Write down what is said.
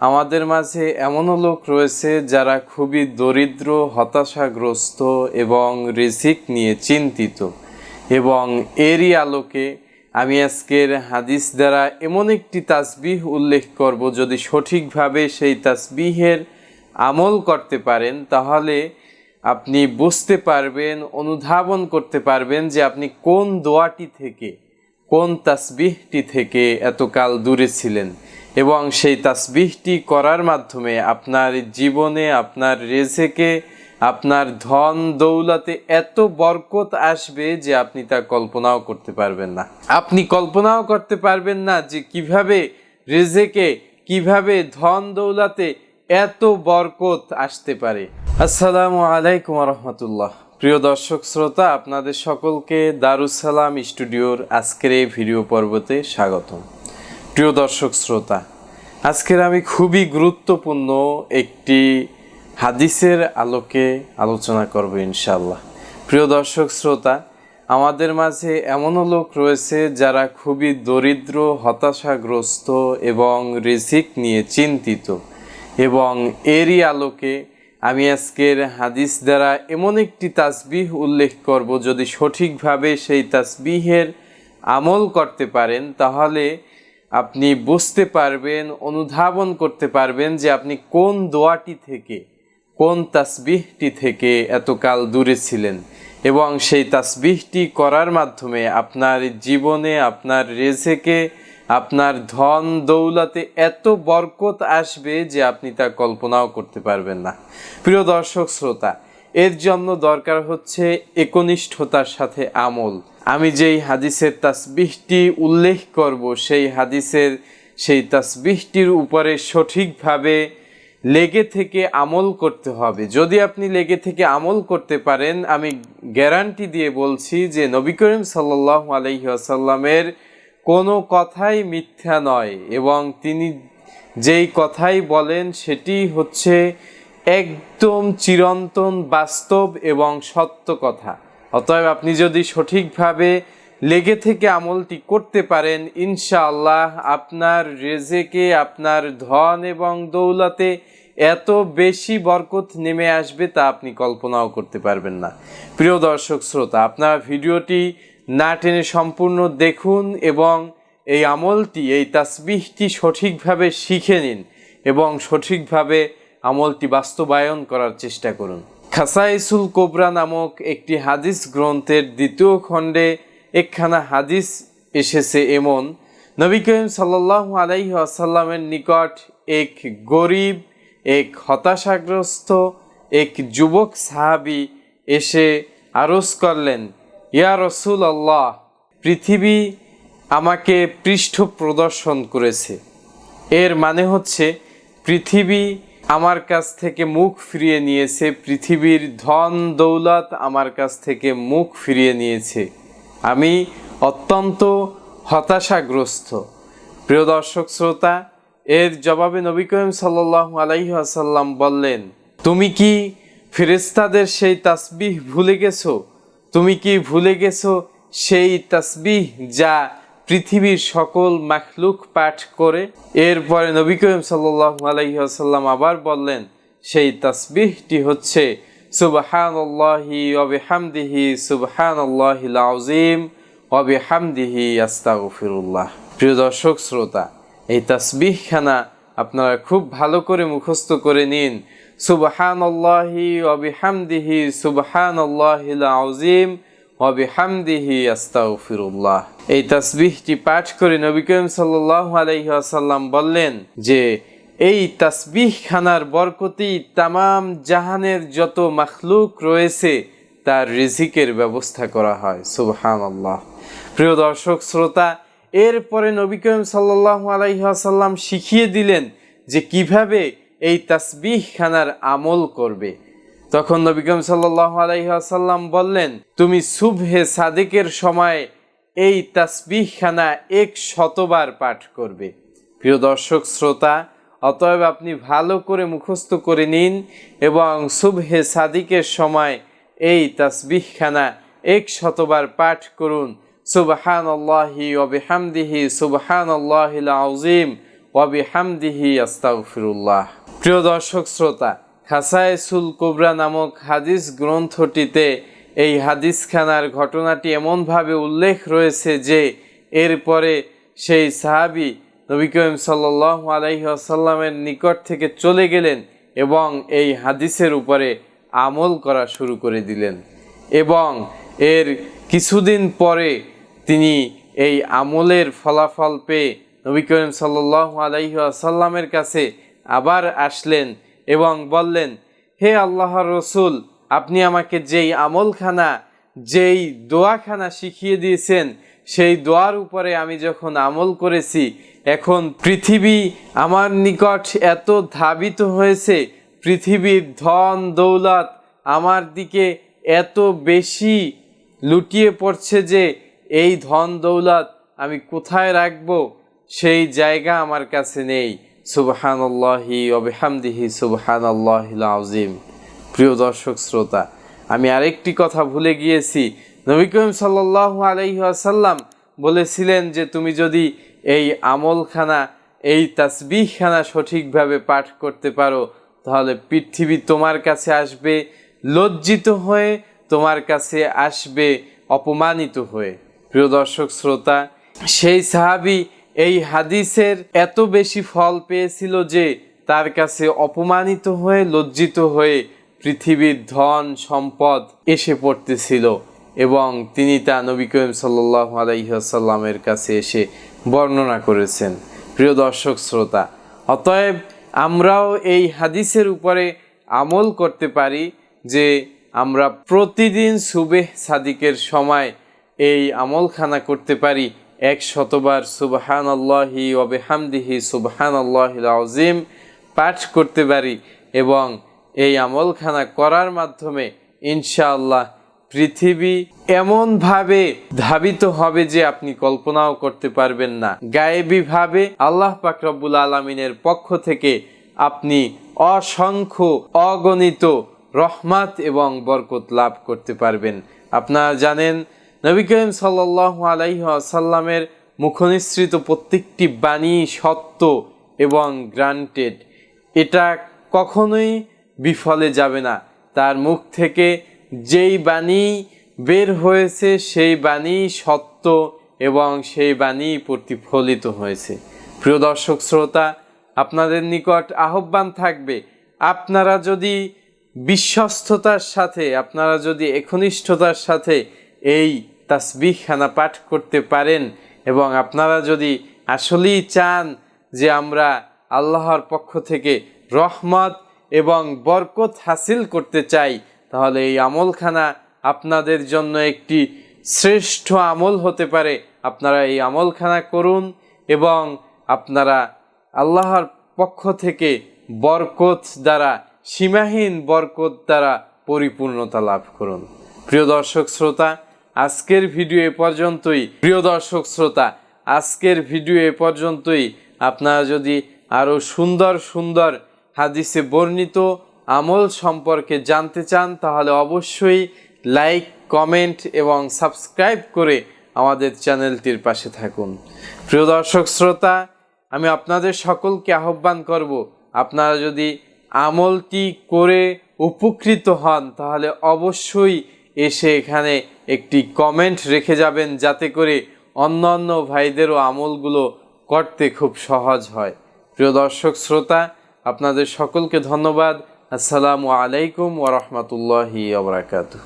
আমাদের মাঝে এমনও লোক রয়েছে যারা খুবই দরিদ্র, হতাশাগ্রস্ত এবং রিজিক নিয়ে চিন্তিত। এবং এরই আলোকে আমি আজকের হাদিস দ্বারা এমন একটি তাসবিহ উল্লেখ করব, যদি সঠিকভাবে সেই তাসবিহের আমল করতে পারেন, তাহলে আপনি বুঝতে পারবেন, অনুধাবন করতে পারবেন যে আপনি কোন দোয়াটি থেকে, কোন তাসবিহটি থেকে এতকাল দূরে ছিলেন। এবং সেই তাসবিহটি করার মাধ্যমে আপনার জীবনে, আপনার রেজেকে, আপনার ধন দৌলতে এত বরকত আসবে যে আপনি তা কল্পনাও করতে পারবেন না। আপনি কল্পনাও করতে পারবেন না যে কীভাবে রেজেকে, কীভাবে ধন দৌলতে এত বরকত আসতে পারে। আসসালামু আলাইকুম রহমতুল্লাহ। প্রিয় দর্শক শ্রোতা, আপনাদের সকলকে দারুসালাম স্টুডিওর আজকের এই ভিডিও পর্বতে স্বাগতম। প্রিয় দর্শক শ্রোতা আজকের আমি খুবই গুরুত্বপূর্ণ একটি হাদিসের আলোকে আলোচনা করব ইনশাল্লাহ প্রিয় দর্শক, শ্রোতা, আমাদের মাঝে এমনও লোক রয়েছে যারা খুবই দরিদ্র, হতাশাগ্রস্ত এবং রিজিক নিয়ে চিন্তিত এবং এরই আলোকে আমি আজকের হাদিস দ্বারা এমন একটি তাসবিহ উল্লেখ করব যদি সঠিকভাবে সেই তাসবিহের আমল করতে পারেন, তাহলে আপনি বুঝতে পারবেন, অনুধাবন করতে পারবেন যে আপনি কোন দোয়াটি থেকে, কোন তাসবিহটি থেকে এতকাল দূরে ছিলেন এবং সেই তাসবিহটি করার মাধ্যমে আপনার জীবনে, আপনার রেজেকে, আপনার ধন দৌলতে এত বরকত আসবে যে আপনি তা কল্পনাও করতে পারবেন না। প্রিয় দর্শক, শ্রোতা, এর জন্য দরকার হচ্ছে একনিষ্ঠতার সাথে আমল। আমি যেই হাদিসের তাসবিহটি উল্লেখ করব, সেই হাদিসের সেই তাসবিহটির উপরে সঠিকভাবে লেগে থেকে আমল করতে হবে। যদি আপনি লেগে থেকে আমল করতে পারেন, আমি গ্যারান্টি দিয়ে বলছি যে নবী করিম সাল্লাহ আলহিহাসাল্লামের কোনো কথাই মিথ্যা নয় এবং তিনি যেই কথাই বলেন, সেটি হচ্ছে একদম চিরন্তন বাস্তব এবং সত্য কথা। অতএব আপনি যদি সঠিকভাবে লেগে থেকে আমলটি করতে পারেন, ইনশাআল্লাহ আপনার রেজেকে, আপনার ধন এবং দৌলতে এত বেশি বরকত নেমে আসবে তা আপনি কল্পনাও করতে পারবেন না। প্রিয় দর্শক শ্রোতা, আপনারা ভিডিওটি না টেনে সম্পূর্ণ দেখুন এবং এই আমলটি, এই তাসবিহটি সঠিকভাবে শিখে নিন এবং সঠিকভাবে আমলটি বাস্তবায়ন করার চেষ্টা করুন। খাসাইসুল কোবরা নামক একটি হাদিস গ্রন্থের দ্বিতীয় খণ্ডে একখানা হাদিস এসেছে এমন। নবী করিম সাল্লাহ আলাইহি আসাল্লামের নিকট এক গরিব, এক হতাশাগ্রস্ত, এক যুবক সাহাবি এসে আরজ করলেন, ইয়া রসুল আল্লাহ পৃথিবী আমাকে পৃষ্ঠ প্রদর্শন করেছে। এর মানে হচ্ছে পৃথিবী আমার কাছ থেকে মুখ ফিরিয়ে নিয়েছে পৃথিবীর ধন দৌলত আমার কাছ থেকে মুখ ফিরিয়ে নিয়েছে। আমি অত্যন্ত হতাশাগ্রস্ত। প্রিয় দর্শক শ্রোতা, এর জবাবে নবী করিম সাল্লাহ আলাইহি আসাল্লাম বললেন, তুমি কি ফেরেস্তাদের সেই তাসবিহ ভুলে গেছো? তুমি কি ভুলে গেছো সেই তাসবিহ যা পৃথিবীর সকল মাখলুক পাঠ করে এরপরে নবী করিম সাল্লাহ আলাইসাল্লাম আবার বললেন, সেই তাসবিহটি হচ্ছে সুবহান আল্লাহি অবে হামদিহি সুবহান আল্লাহিল আজিম অবে হামদিহি আস্তাগফিরুল্লাহ। প্রিয় দর্শক, শ্রোতা, এই তাসবিহখানা আপনারা খুব ভালো করে মুখস্থ করে নিন সুবহান আল্লাহি অবে হামদিহি সুবহান আল্লাহিল আজিম হবে হামদিহি আস্তাগফিরুল্লাহ এই তাসবিহটি পাঠ করে নবী করিম সাল্লাহ আলাইহি আসাল্লাম বললেন যে, এই তাসবিহ খানার বরকতি তামাম জাহানের যত মাখলুক রয়েছে, তার রিজিকের ব্যবস্থা করা হয়। সুবহান আল্লাহ প্রিয় দর্শক, শ্রোতা, এরপরে নবী করিম সাল্লাহ আলাইহি আসাল্লাম শিখিয়ে দিলেন যে, কীভাবে এই তাসবিহ খানার আমল করবে। তখন নবিকম সাল্লাহ আলাইসাল্লাম বললেন, তুমি সুবহে সাদেকের সময় এই তাসবিহখানা এক শতবার পাঠ করবে। প্রিয় দর্শক, শ্রোতা, অতএব আপনি ভালো করে মুখস্থ করে নিন এবং সুবহে সাদিকের সময় এই তাসবিহখানা এক শতবার পাঠ করুন। সুবহান আল্লাহি ওবিহামদিহি সুবহান আল্লাহিল আজিম ওয়াবি হামদিহি আস্তাগফিরুল্লাহ। প্রিয় দর্শক, শ্রোতা খাসায়সুল কোবরা নামক হাদিস গ্রন্থটিতে এই হাদিসখানার ঘটনাটি এমনভাবে উল্লেখ রয়েছে যে এরপরে সেই সাহাবি নবী করিম সাল্লাহ আলাইহি আসাল্লামের নিকট থেকে চলে গেলেন এবং এই হাদিসের উপরে আমল করা শুরু করে দিলেন। এবং এর কিছুদিন পরে তিনি এই আমলের ফলাফল পেয়ে নবী করিম সাল্লাহ আলাইহি আসাল্লামের কাছে আবার আসলেন এবং বললেন, হে আল্লাহর রসুল, আপনি আমাকে যেই আমলখানা, যেই দোয়াখানা শিখিয়ে দিয়েছেন, সেই দোয়ার উপরে আমি যখন আমল করেছি, এখন পৃথিবী আমার নিকট এত ধাবিত হয়েছে, পৃথিবীর ধন দৌলত আমার দিকে এত বেশি লুটিয়ে পড়ছে যে এই ধন দৌলত আমি কোথায় রাখব? সেই জায়গা আমার কাছে নেই। সুবহানাল্লাহি অবিহামদিহি সুবহানাল্লাহিল আজিম প্রিয় দর্শক, শ্রোতা, আমি আরেকটি কথা ভুলে গিয়েছি। নবী করিম সাল্লাল্লাহু আলাইহি আসাল্লাম বলেছিলেন যে, তুমি যদি এই আমলখানা, এই তাসবিহখানা সঠিকভাবে পাঠ করতে পারো, তাহলে পৃথিবী তোমার কাছে আসবে, লজ্জিত হয়ে তোমার কাছে আসবে, অপমানিত হয়ে। প্রিয় দর্শক, শ্রোতা, সেই সাহাবি এই হাদিসের এত বেশি ফল পেয়েছিল যে তার কাছে অপমানিত হয়ে, লজ্জিত হয়ে পৃথিবীর ধন সম্পদ এসে পড়তেছিল এবং তিনি তা নবী করিম সাল্লাহ আলাইসাল্লামের কাছে এসে বর্ণনা করেছেন। প্রিয় দর্শক, শ্রোতা, অতএব আমরাও এই হাদিসের উপরে আমল করতে পারি যে আমরা প্রতিদিন সুবেহ সাদিকের সময় এই আমলখানা করতে পারি এক শতবার সুবহান আল্লাহি ওবেহামদিহি সুবহান আল্লাহিল আজিম পাঠ করতে পারি এবং এই আমলখানা করার মাধ্যমে ইনশাআল্লাহ পৃথিবী এমনভাবে ধাবিত হবে যে আপনি কল্পনাও করতে পারবেন না। গায়েবীভাবে আল্লাহ পাক রব্বুল আলমিনের পক্ষ থেকে আপনি অসংখ্য অগণিত রহমাত এবং বরকত লাভ করতে পারবেন। আপনারা জানেন নবী করিম সাল্লাহ আলাইসাল্লামের মুখনিসৃত প্রত্যেকটি বাণী সত্য এবং গ্রান্টেড এটা কখনোই বিফলে যাবে না। তার মুখ থেকে যেই বাণী বের হয়েছে, সেই বাণী সত্য এবং সেই বাণী প্রতিফলিত হয়েছে। প্রিয় দর্শক, শ্রোতা, আপনাদের নিকট আহ্বান থাকবে, আপনারা যদি বিশ্বস্ততার সাথে, আপনারা যদি একনিষ্ঠতার সাথে এই তাসবিহখানা পাঠ করতে পারেন এবং আপনারা যদি আসলেই চান যে আমরা আল্লাহর পক্ষ থেকে রহমত এবং বরকত হাসিল করতে চাই, তাহলে এই আমলখানা আপনাদের জন্য একটি শ্রেষ্ঠ আমল হতে পারে। আপনারা এই আমলখানা করুন এবং আপনারা আল্লাহর পক্ষ থেকে বরকত দ্বারা, সীমাহীন বরকত দ্বারা পরিপূর্ণতা লাভ করুন। প্রিয় দর্শক, শ্রোতা আজকের ভিডিও এ পর্যন্তই। প্রিয় দর্শক শ্রোতা, আজকের ভিডিও এ পর্যন্তই। আপনারা যদি আরও সুন্দর সুন্দর হাদিসে বর্ণিত আমল সম্পর্কে জানতে চান, তাহলে অবশ্যই লাইক, কমেন্ট এবং সাবস্ক্রাইব করে আমাদের চ্যানেলটির পাশে থাকুন। প্রিয় দর্শক শ্রোতা, আমি আপনাদের সকলকে আহ্বান করব, আপনারা যদি আমলটি করে উপকৃত হন, তাহলে অবশ্যই এসে এখানে একটি কমেন্ট রেখে যাবেন, যাতে করে অন্য অন্য ভাইদেরও আমলগুলো করতে খুব সহজ হয়। প্রিয় দর্শক, শ্রোতা, আপনাদের সকলকে ধন্যবাদ। আসসালামু আলাইকুম ওরহমতুল্লাহি আবরাকাতু